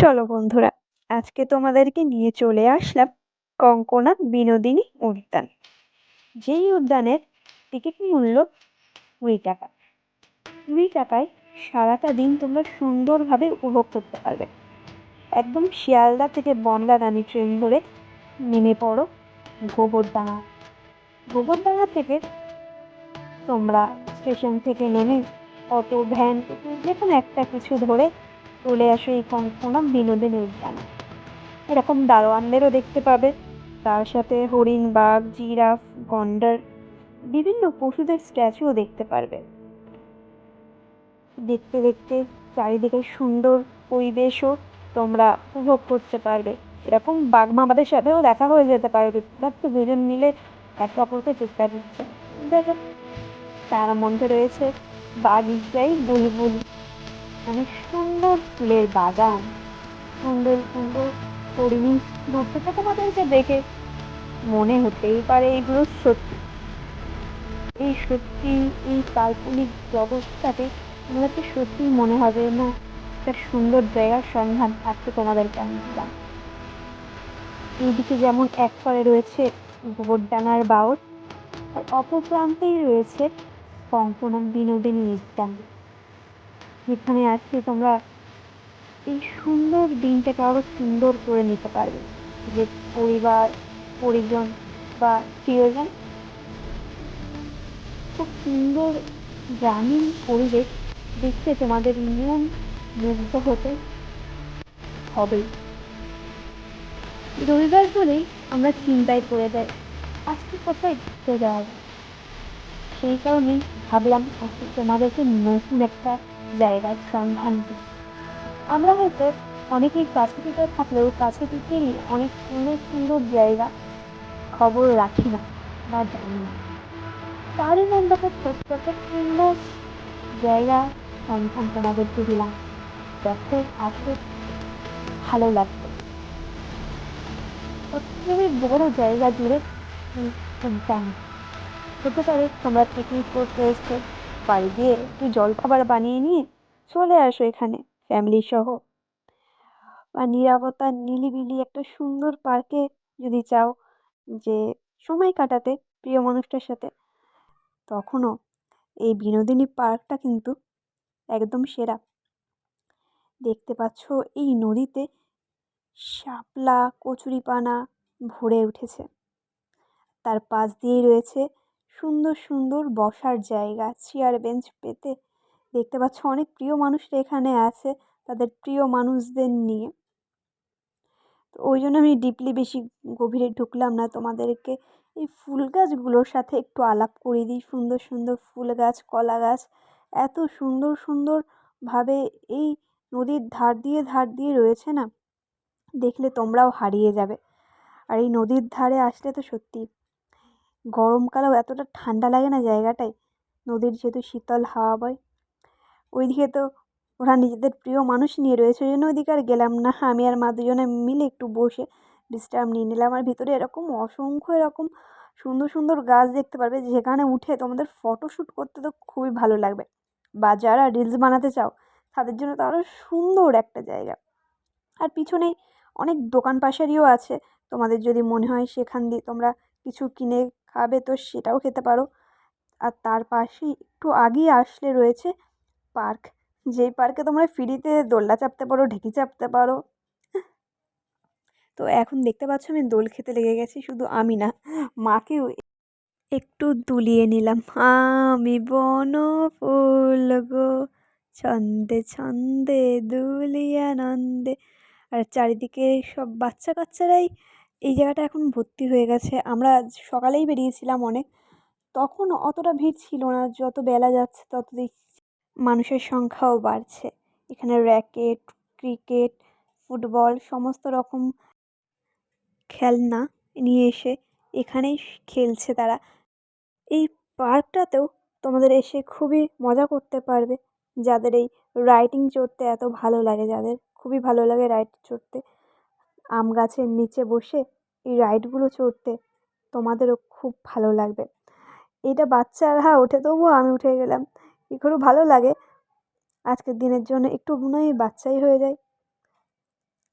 চলো বন্ধুরা, আজকে তোমাদেরকে নিয়ে চলে আসলাম কঙ্কনা বিনোদিনী উদ্যান। যেই উদ্যানের টিকিট মূল্য কুড়ি টাকা। কুড়ি টাকায় সারাটা দিন তোমরা সুন্দরভাবে উপভোগ করতে পারবে। একদম শিয়ালদা থেকে বনগা রানী ট্রেন ধরে নেমে পড়ো গোবরডাঙ্গা। গোবরডাঙা থেকে তোমরা স্টেশন থেকে নেমে অটো, ভ্যান যে কোনো একটা কিছু ধরে চলে আসো এই কঙ্কনা বিনোদিনী উদ্যানে। এরকম দারোয়ানদেরও দেখতে পাবে। তার সাথে হরিণ, বাঘ, জিরাফ, গন্ডার, বিভিন্ন পশুদের স্ট্যাচুও দেখতে পারবে। দেখতে দেখতে চারিদিকে সুন্দর পরিবেশও তোমরা উপভোগ করতে পারবে। এরকম বাঘ মামাদের সাথেও দেখা হয়ে যেতে পারবে। তো দুজন মিলে একে অপরকে চেষ্টা করছে। তার মধ্যে রয়েছে বাগিচাই বুলবুল। মানে সুন্দর ফুলের বাগান। সুন্দর সুন্দর পরিবেশ। থেকে তোমাদেরকে দেখে মনে হতেই পারে এগুলো সত্যি। এই সত্যি, এই কাল্পনিক জগৎটাকে তোমাদেরকে সত্যিই মনে হবে না? একটা সুন্দর জায়গার সন্ধান আজকে তোমাদেরকে আমি দিলাম। এইদিকে যেমন এক পারে রয়েছে গোবরডাঙ্গার বাউর আর অপর প্রান্তেই রয়েছে কঙ্কনা বিনোদিনী উদ্যান যেখানে আজকে তোমরা এই সুন্দর দিনটাকে আরও সুন্দর করে নিতে পারবে। যে পরিবার, পরিজন বা প্রিয়জন খুব সুন্দর গ্রামীণ পরিবেশ দেখতে তোমাদের মন মুগ্ধ হতে হবেই রবিবার বলেই আমরা চিন্তায় পড়ে যাই, আজকে কোথায় ঘুরতে যাওয়া সেই কারণেই ভাবলাম আজকে তোমাদেরকে নতুন একটা জায়গার সন্ধান দিই আমরা হয়তো অনেকেই কাছে পিঠে থাকলেও কাছে পিঠেই অনেক সুন্দর সুন্দর জায়গা খবর রাখি না বা জানি না তারই মধ্যে ছোট্ট সুন্দর জায়গা সন্ধান তোমাদেরকে দিলাম দেখো আসলে ভালো লাগবে সত্যি বড় জায়গা জুড়ে উদ্যান হতে পারে তোমরা পিকনিক করতে এসছো বাড়ি দিয়ে একটু জলখাবার বানিয়ে নিয়ে চলে আসো এখানে ফ্যামিলি সহ। বা নিরাপত্তা নিলিবিলি একটা সুন্দর পার্কে যদি চাও যে সময় কাটাতে প্রিয় মানুষটার সাথে, তখনও এই বিনোদিনী পার্কটা কিন্তু একদম সেরা। দেখতে পাচ্ছ এই নদীতে শাপলা, কচুরিপানা ভরে উঠেছে। তার পাশ দিয়েই রয়েছে সুন্দর সুন্দর বসার জায়গা, চেয়ার, বেঞ্চ পেতে। দেখতে পাচ্ছ অনেক প্রিয় মানুষরা এখানে আছে, তাদের প্রিয় মানুষদের নিয়ে। তো ওই জন্য আমি ডিপলি বেশি গভীরে ঢুকলাম না তোমাদেরকে। এই ফুল গাছগুলোর সাথে একটু আলাপ করে দিই। সুন্দর সুন্দর ফুল গাছ, কলা গাছ, এত সুন্দর সুন্দরভাবে এই নদীর ধার দিয়ে ধার দিয়ে রয়েছে না? দেখলে তোমরাও হারিয়ে যাবে। আর এই নদীর ধারে আসলে তো সত্যি গরমকালেও এতটা ঠান্ডা লাগে না জায়গাটায়। নদীর যেহেতু শীতল হাওয়া বয়, ওইদিকে তো ওরা নিজেদের প্রিয় মানুষ নিয়ে রয়েছে, ওই জন্য ওইদিকে আর গেলাম না। আমি আর মা দুজনে মিলে একটু বসে বিশ্রাম নিয়ে নিলাম। আর ভিতরে এরকম অসংখ্য এরকম সুন্দর সুন্দর গাছ দেখতে পারবে, যেখানে উঠে তোমাদের ফটোশ্যুট করতে তো খুবই ভালো লাগবে। বা যারা রিলস বানাতে চাও, তাদের জন্য তো আরও সুন্দর একটা জায়গা। আর পিছনেই অনেক দোকান পাশারিও আছে। তোমাদের যদি মনে হয় সেখান দিয়ে তোমরা কিছু কিনে খাবে তো সেটাও খেতে পারো। আর তার পাশেই একটু আগেই আসলে রয়েছে পার্ক। যেই পার্কে তোমরা ফ্রিতে দোলনা চাপতে পারো, ঢেঁকি চাপতে পারো। তো এখন দেখতে পাচ্ছ আমি দোল খেতে লেগে গেছি, শুধু আমি না, মাকেও একটু দুলিয়ে নিলাম। আমি বন ফুল গো, ছন্দে ছন্দে দুলিয়ানন্দে আর চারিদিকে সব বাচ্চা কাচ্চারাই এই জায়গাটা এখন ভর্তি হয়ে গেছে। আমরা সকালেই বেরিয়েছিলাম অনেক। তখন অতটা ভিড় ছিল না, যত বেলা যাচ্ছে তত দেখছি মানুষের সংখ্যাও বাড়ছে। এখানে র্যাকেট, ক্রিকেট, ফুটবল সমস্ত রকম খেলনা নিয়ে এসে এখানেই খেলছে তারা। এই পার্কটাতেও তোমাদের এসে খুবই মজা করতে পারবে। যাদের এই রাইডিং চড়তে এত ভালো লাগে, যাদের খুবই ভালো লাগে রাইড চড়তে। আম গাছের নিচে বসে এই রাইডগুলো চড়তে তোমাদেরও খুব ভালো লাগবে। এইটা বাচ্চারা ওঠে তবুও আমি উঠে গেলাম। কী করে ভালো লাগে। আজকের দিনের জন্য একটু হয় বাচ্চাই হয়ে যায়।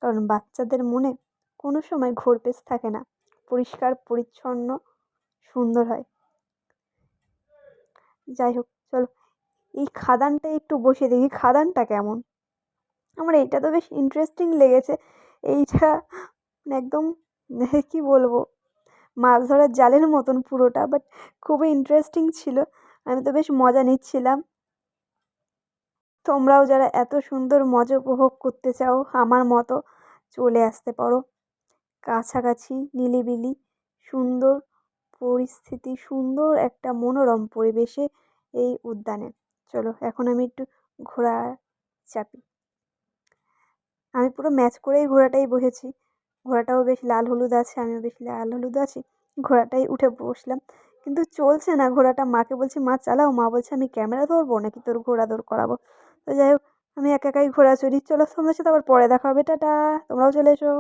কারণ বাচ্চাদের মনে কোনো সময় ঘোরপেচ থাকে না। পরিষ্কার, পরিচ্ছন্ন, সুন্দর হয়। যাই হোক, চলো। এই খাদানটা একটু বসে দেখি, খাদানটা কেমন? আমার এইটা তো বেশ ইন্টারেস্টিং লেগেছে। এইটা একদম, কী বলব, মাছ ধরার জালের মতন পুরোটা বাট খুবই ইন্টারেস্টিং ছিল। আমি তো বেশ মজা নিচ্ছিলাম। তোমরাও যারা এত সুন্দর মজা উপভোগ করতে চাও, আমার মতো চলে আসতে পারো। কাছাকাছি, নিলিবিলি, সুন্দর পরিস্থিতি, সুন্দর একটা মনোরম পরিবেশে এই উদ্যানে। চলো, এখন আমি একটু ঘোড়া চাপি। আমি পুরো ম্যাচ করেই ঘোড়াটাই বসেছি। ঘোড়াটাও বেশ লাল হলুদ আছে, আমিও বেশ লাল হলুদ আছি। ঘোড়াটাই উঠে বসলাম। কিন্তু চলছে না ঘোড়াটা। মাকে বলছি, মা, চালাও। মা বলছে, আমি ক্যামেরা ধরবো নাকি তোর ঘোড়া দৌড় করাবো? তো যাই হোক, আমি একা একাই ঘোড়া চড়ি। চলো তোমাদের সাথে আবার পরে দেখা হবে। টাটা! তোমরাও চলে এসো।